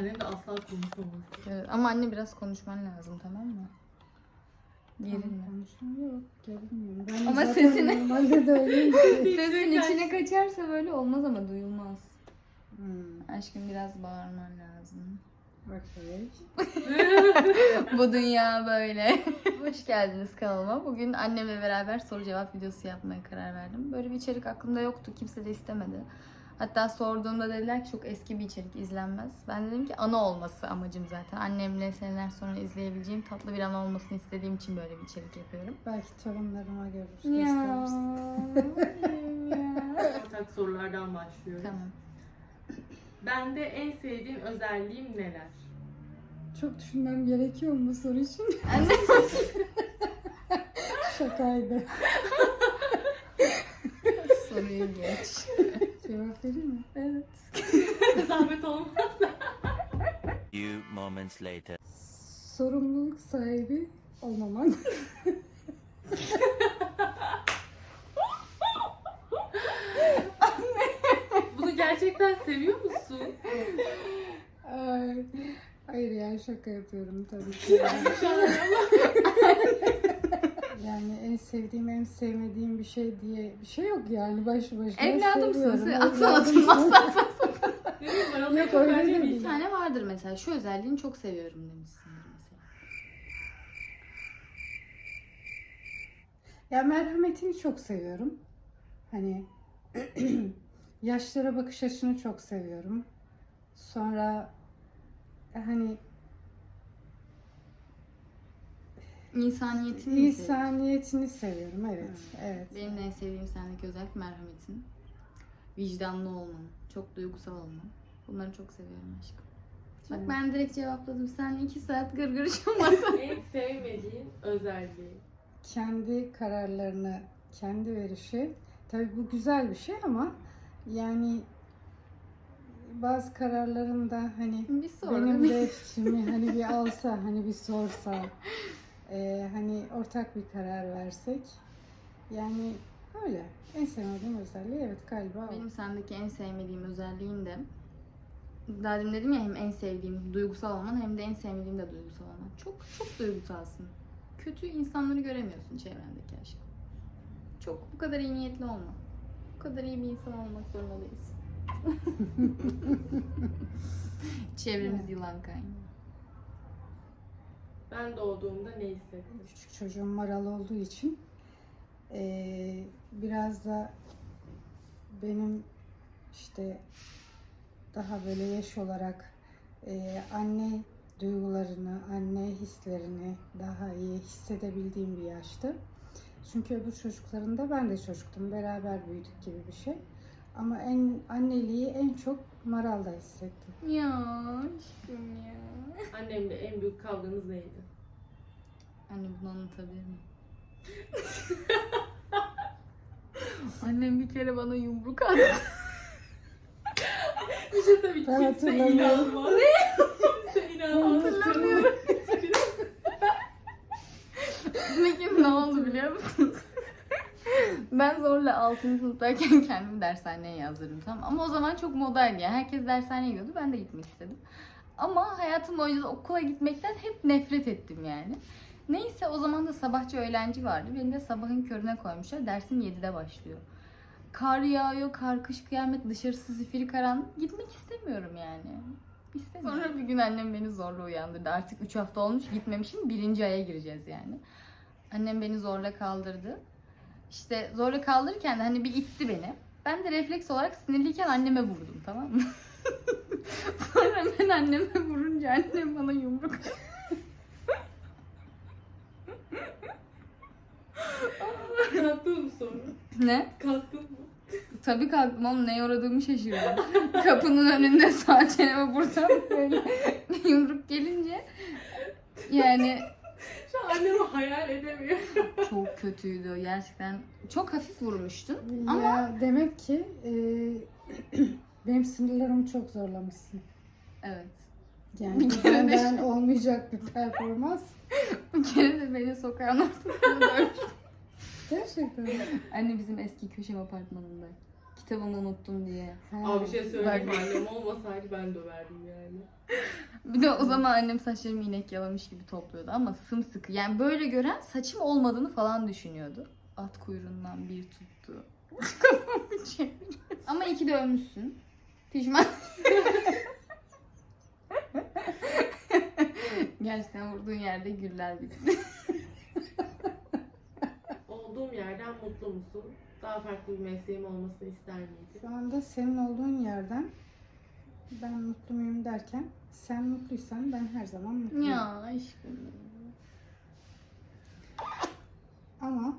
Annem de asla konuşmaması. Evet, ama anne biraz konuşman lazım tamam mı? Gerilme. Konuşma yok. Gerilmiyorum. Ben Ama zaten sesini- Normalde de öyleyim. Sesin içine kaçarsa böyle olmaz ama duyulmaz. hmm. Aşkım biraz bağırman lazım. Okey. Bu dünya böyle. Hoş geldiniz kanalıma. Bugün annemle beraber soru cevap videosu yapmaya karar verdim. Böyle bir içerik aklımda yoktu. Kimse de istemedi. Hatta sorduğumda dediler ki çok eski bir içerik izlenmez. Ben dedim ki ana olması amacım zaten. Annemle seneler sonra izleyebileceğim tatlı bir ana olmasını istediğim için böyle bir içerik yapıyorum. Belki torunlarıma görür. Ya. gösteririz. Ortak sorulardan başlıyorum. tamam. Bende en sevdiğim özelliğim neler? Çok düşünmem gerekiyor mu bu soru için? Anne. Şakaydı. Soruyu geç. Cevap vereyim mi? Evet. Zahmet olmaz. Few moments later. Sorumluluk sahibi olmaman. Bunu gerçekten seviyor musun? Ay, Hayır ya şaka yapıyorum tabii ki. yani en sevdiğim en sevmediğim bir şey diye bir şey yok yani başlı başına Evladımsın. seviyorum. Sen Aksan atılmaz. Bileyim bana Yok, öyle bence de bir tane vardır mesela. Şu özelliğini çok seviyorum demişsindir mesela. Ya merhametini çok seviyorum. Hani yaşlara bakış açını çok seviyorum. Sonra hani İnsaniyetini mi seviyorsun? insaniyetini seviyorum. Evet, evet. Benim en sevdiğim sendeki özellik merhametin. Vicdanlı olman. Çok duygusal olman. Bunları çok seviyorum aşkım. Bak ben direkt cevapladım. Sen iki saat gırgırışamadın. en sevmediğin özelliği. kendi kararlarını kendi verişi tabii bu güzel bir şey ama yani bazı kararlarında hani bir benim de fikrimi hani bir alsa hani bir sorsa e, hani ortak bir karar versek yani öyle en sevmediğim özelliği evet galiba o. Benim sendeki en sevmediğim özelliğin de daha demin dedim ya hem en sevdiğim duygusal olman hem de en sevmediğim de duygusal olman. Çok çok duygusalsın. Kötü insanları göremiyorsun çevrendeki aşkım. Çok bu kadar iyi niyetli olma. Bu kadar iyi bir insan olmak zorunda değilsin. Çevremiz yılan kaynağı. Ben doğduğumda ne hissettim? küçük çocuğum maral olduğu için eee, biraz da benim işte daha böyle yaş olarak eee, anne duygularını, anne hislerini daha iyi hissedebildiğim bir yaştı. Çünkü öbür çocuklarında ben de çocuktum. Beraber büyüdük gibi bir şey. Ama en anneliği en çok Maral'da hissettim. Ya aşkım ya. Annemle en büyük kavganız neydi? Anne bunu anlatabilir miyim? Annem bir kere bana yumruk attı. Bir şey tabii Ben kimse hatırlamıyorum. inanmaz. Ne? Kimse inanmaz. Hatırlamıyorum. Peki ne oldu biliyor musunuz? ben zorla 6. sınıftayken kendimi dershaneye yazdırdım tamam Ama o zaman çok modaydı yani. Herkes dershaneye gidiyordu. Ben de gitmek istedim. Ama hayatım boyunca okula gitmekten hep nefret ettim yani. Neyse o zaman da sabahçı öğlenci vardı. Beni de sabahın körüne koymuşlar. Dersim 7'de başlıyor. Kar yağıyor, kar kış kıyamet, dışarısı zifiri karanlık. Gitmek istemiyorum yani. İstemiyorum. Sonra bir gün annem beni zorla uyandırdı. Artık 3 hafta olmuş gitmemişim. Birinci aya gireceğiz yani. Annem beni zorla kaldırdı. İşte zorla kaldırırken de hani bir itti beni. Ben de refleks olarak sinirliyken anneme vurdum tamam mı? Sonra ben anneme vurunca annem bana yumruk Kalktın mı sonra? Ne? Kalktın mı? Tabii kalktım ama neye uğradığımı şaşırdım. Kapının önünde sağ çeneme buradan böyle yumruk gelince yani Şu an annemi hayal edemiyorum. çok kötüydü gerçekten. Çok hafif vurmuştun ama Ya demek ki e, benim sınırlarımı çok zorlamışsın. evet. Yani Bir kere de- benden olmayacak bir performans. Bir kere de beni sokağın ortasında dövmüş. Gerçekten. Anne bizim eski köşem apartmanında. kitabını unuttum diye. Ha, Abi bir şey söyleyeyim mi? Annem olmasaydı ben döverdim yani. Bir de o zaman annem saçlarımı inek yalamış gibi topluyordu ama sımsıkı. Yani böyle gören saçım olmadığını falan düşünüyordu. At kuyruğundan bir tuttu. Ama iyi ki de ölmüşsün. Pişman. Gerçekten vurduğun yerde güller bitti. Olduğum yerden mutlu musun? Daha farklı bir mesleğim olmasını ister miydin? Şu anda senin olduğun yerden ben mutlu muyum derken sen mutluysan ben her zaman mutluyum. ya aşkım. Ama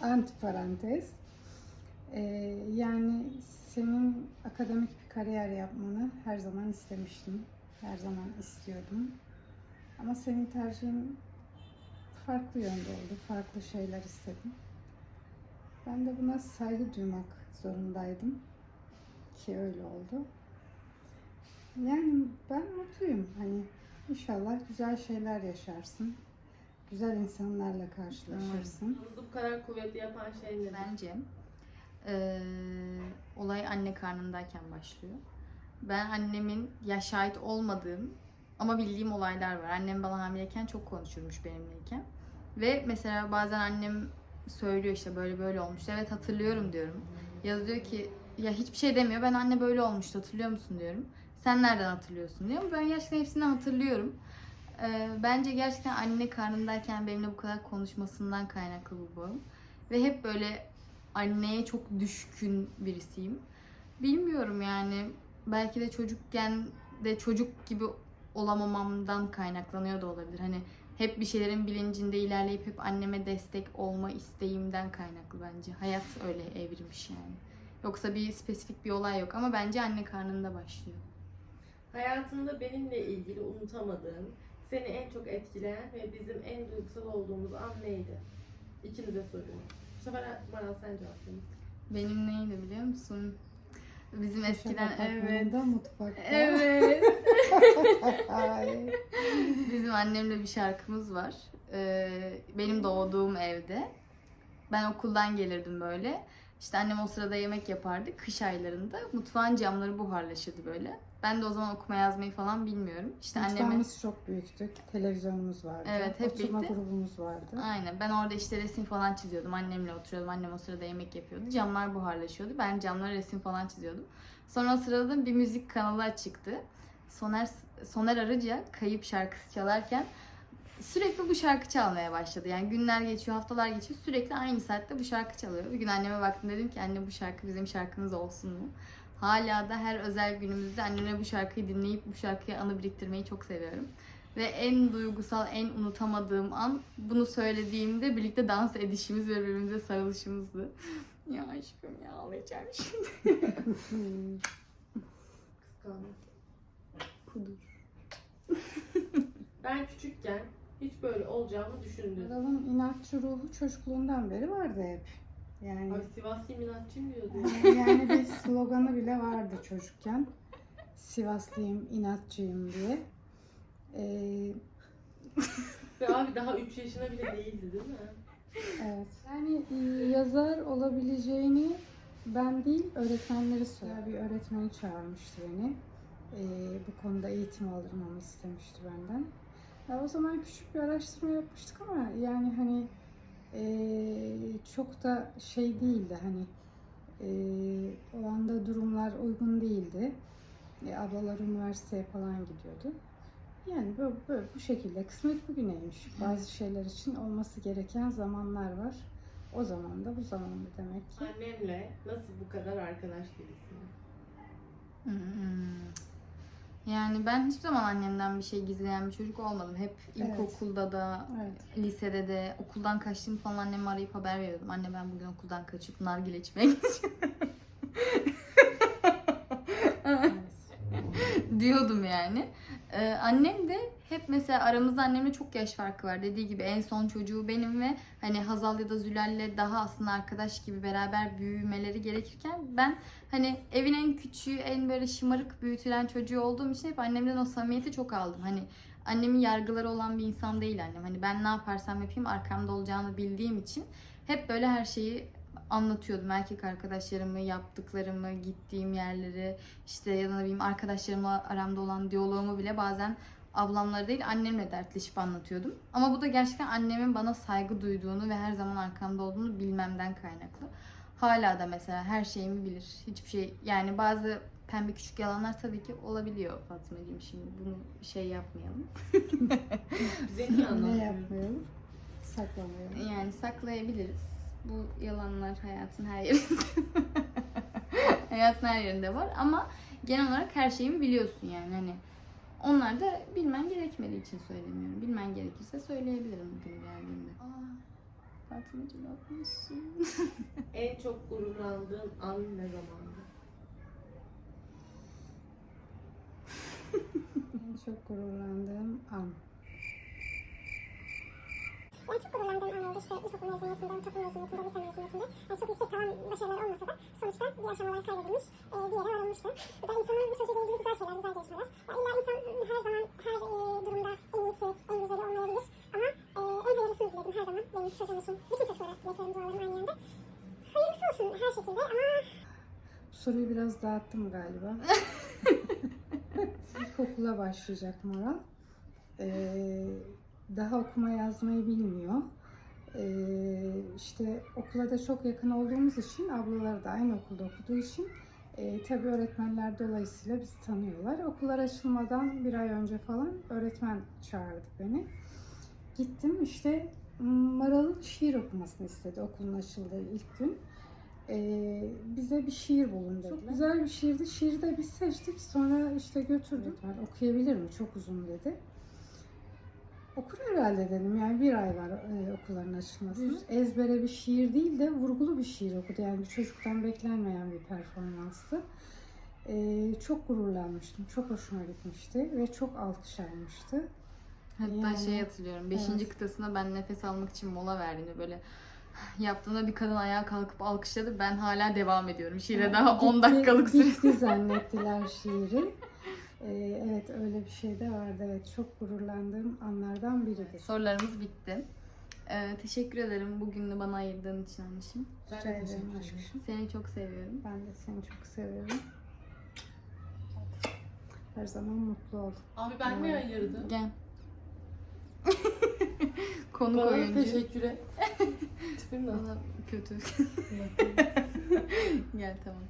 antiparantez ee, yani senin akademik bir kariyer yapmanı her zaman istemiştim. Her zaman istiyordum. Ama senin tercihin farklı yönde oldu. Farklı şeyler istedim. Ben de buna saygı duymak zorundaydım. Ki öyle oldu. Yani ben mutluyum. Hani inşallah güzel şeyler yaşarsın. Güzel insanlarla karşılaşırsın. Bu kadar kuvvetli yapan şey nedir? Bence eee, olay anne karnındayken başlıyor. Ben annemin ya şahit olmadığım ama bildiğim olaylar var. Annem bana hamileyken çok konuşurmuş benimleyken. Ve mesela bazen annem söylüyor işte böyle böyle olmuş. Evet hatırlıyorum diyorum. Ya da diyor ki ya hiçbir şey demiyor. Ben anne böyle olmuştu hatırlıyor musun diyorum. Sen nereden hatırlıyorsun diyor. Ben gerçekten hepsini hatırlıyorum. Ee, bence gerçekten anne karnındayken benimle bu kadar konuşmasından kaynaklı bu bağım. Ve hep böyle anneye çok düşkün birisiyim. Bilmiyorum yani. Belki de çocukken de çocuk gibi olamamamdan kaynaklanıyor da olabilir. Hani hep bir şeylerin bilincinde ilerleyip hep anneme destek olma isteğimden kaynaklı bence. Hayat öyle evrilmiş yani. Yoksa bir spesifik bir olay yok ama bence anne karnında başlıyor. Hayatında benimle ilgili unutamadığın, seni en çok etkileyen ve bizim en duygusal olduğumuz an neydi? İkinize soruyorum. Sefer Maral sen cevap. Benim neydi biliyor musun? Bizim eskiden evet. Mutfakta. Evet. Ay. Bizim annemle bir şarkımız var. Ee, benim doğduğum evde. Ben okuldan gelirdim böyle. İşte annem o sırada yemek yapardı. Kış aylarında mutfağın camları buharlaşırdı böyle. Ben de o zaman okuma yazmayı falan bilmiyorum. İşte Mutfağımız çok büyüktü. Televizyonumuz vardı. Evet, hep Oturma birlikte. grubumuz vardı. Aynen. Ben orada işte resim falan çiziyordum. Annemle oturuyordum. Annem o sırada yemek yapıyordu. Camlar buharlaşıyordu. Ben camlara resim falan çiziyordum. Sonra o sırada bir müzik kanalı açıktı. Soner Soner Arıca kayıp şarkısı çalarken sürekli bu şarkı çalmaya başladı. Yani günler geçiyor, haftalar geçiyor. Sürekli aynı saatte bu şarkı çalıyor. Bir gün anneme baktım dedim ki anne bu şarkı bizim şarkımız olsun mu? Hala da her özel günümüzde anneme bu şarkıyı dinleyip bu şarkıya anı biriktirmeyi çok seviyorum. Ve en duygusal, en unutamadığım an bunu söylediğimde birlikte dans edişimiz ve birbirimize sarılışımızdı. Ya aşkım ya ağlayacağım şimdi. Kıskandım. Kudur. Ben küçükken hiç böyle olacağımı düşündüm. Kral'ın inatçı ruhu çocukluğundan beri vardı hep. Yani Ay Sivaslıyım inatçıyım diyordu. yani bir sloganı bile vardı çocukken. Sivaslıyım, inatçıyım diye. Ee, Ve abi daha 3 yaşına bile değildi değil mi? evet. Yani e, yazar olabileceğini ben değil, öğretmenleri söylüyor. Bir öğretmeni çağırmıştı beni. Ee, bu konuda eğitim aldırmamı istemişti benden. Ya o zaman küçük bir araştırma yapmıştık ama yani hani e, çok da şey değildi hani e, o anda durumlar uygun değildi. E, ablalar üniversiteye falan gidiyordu. Yani böyle, böyle bu şekilde kısmet bugüneymiş. Bazı şeyler için olması gereken zamanlar var. O zaman da bu zaman da demek ki. Annemle nasıl bu kadar arkadaş gibisiniz? Hmm. Yani ben hiçbir zaman annemden bir şey gizleyen bir çocuk olmadım. Hep Evet. ilkokulda da, Evet. lisede de, okuldan kaçtığımı falan anneme arayıp haber veriyordum. Anne ben bugün okuldan kaçıp nargile içmeye gideceğim. evet. diyordum yani. Ee, annem de hep mesela aramızda annemle çok yaş farkı var. Dediği gibi en son çocuğu benim ve hani Hazal ya da Zülal'le daha aslında arkadaş gibi beraber büyümeleri gerekirken ben hani evin en küçüğü, en böyle şımarık büyütülen çocuğu olduğum için hep annemden o samimiyeti çok aldım. Hani annemin yargıları olan bir insan değil annem. Hani ben ne yaparsam yapayım arkamda olacağını bildiğim için hep böyle her şeyi anlatıyordum erkek arkadaşlarımı, yaptıklarımı, gittiğim yerleri, işte ya da ne bileyim arkadaşlarımla aramda olan diyaloğumu bile bazen ablamlara değil annemle dertleşip anlatıyordum. Ama bu da gerçekten annemin bana saygı duyduğunu ve her zaman arkamda olduğunu bilmemden kaynaklı. Hala da mesela her şeyimi bilir. Hiçbir şey yani bazı pembe küçük yalanlar tabii ki olabiliyor Fatmacığım şimdi bunu şey yapmayalım. Ne yapmayalım? Saklamayalım. Yani saklayabiliriz. Bu yalanlar hayatın her yerinde. hayatın her yerinde var ama genel olarak her şeyimi biliyorsun yani hani onlar da bilmen gerekmediği için söylemiyorum. Bilmen gerekirse söyleyebilirim gün geldiğinde. Aa, Fatmacığım yapmışsın. En çok gururlandığın an ne zamandı? En çok gururlandığım an. Yani çok gururlandığım an oldu işte ilkokul mezuniyetinde, ortaokul mezuniyetinde, lise mezuniyetinde. Yani çok yüksek tavan başarılar olmasa da sonuçta bir aşamalar kaydedilmiş, e, bir yere varılmıştı. Bu da insanın bu sözüyle ilgili güzel şeyler, güzel gelişmeler. Ya illa insan her zaman, her e, durumda en iyisi, en güzeli olmayabilir. Ama e, en hayırlısını diledim her zaman. Benim çocuğum için, bütün çocuklara dileklerim, dualarım aynı yönde. Hayırlısı olsun her şekilde ama Soruyu biraz dağıttım galiba. İlkokula başlayacak Mara. Ee, daha okuma yazmayı bilmiyor. Ee, işte okula da çok yakın olduğumuz için, ablaları da aynı okulda okuduğu için e, tabii öğretmenler dolayısıyla bizi tanıyorlar. Okullar açılmadan bir ay önce falan öğretmen çağırdı beni. Gittim işte Maral'ın şiir okumasını istedi okulun açıldığı ilk gün. Ee, bize bir şiir bulun dediler. Çok güzel bir şiirdi. Şiiri de biz seçtik. Sonra işte götürdük. Ben okuyabilir mi? Çok uzun dedi. Okur herhalde dedim. Yani bir ay var e, okulların açılmasına. Düz ezbere bir şiir değil de vurgulu bir şiir okudu. Yani bir çocuktan beklenmeyen bir performanstı. Ee, çok gururlanmıştım. Çok hoşuma gitmişti. Ve çok alkış almıştı. Hatta Yani, şey hatırlıyorum. 5. evet. kıtasında ben nefes almak için mola verdiğinde böyle yaptığımda bir kadın ayağa kalkıp alkışladı. Ben hala devam ediyorum. Şiire daha 10 Bitti- dakikalık süre. Bitti zannettiler şiiri. Evet öyle bir şey de vardı. Evet çok gururlandığım anlardan biridir. Sorularımız bitti. Ee, teşekkür ederim bugünü bana ayırdığın için anneciğim. Ben de ederim teşekkür ederim. aşkım. Seni çok seviyorum. Ben de seni çok seviyorum. Her zaman mutlu ol. Abi ben mi ayırdım? Gel. Konuk Bana oyuncu. teşekkür et. Tipim? Valla kötü. Gel tamam.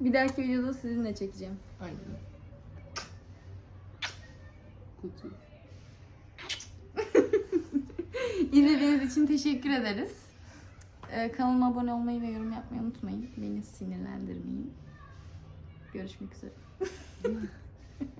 Bir dahaki videoda sizinle çekeceğim. Aynen. Kutu. İzlediğiniz için teşekkür ederiz. Ee, kanalıma abone olmayı ve yorum yapmayı unutmayın. Beni sinirlendirmeyin. Görüşmek üzere.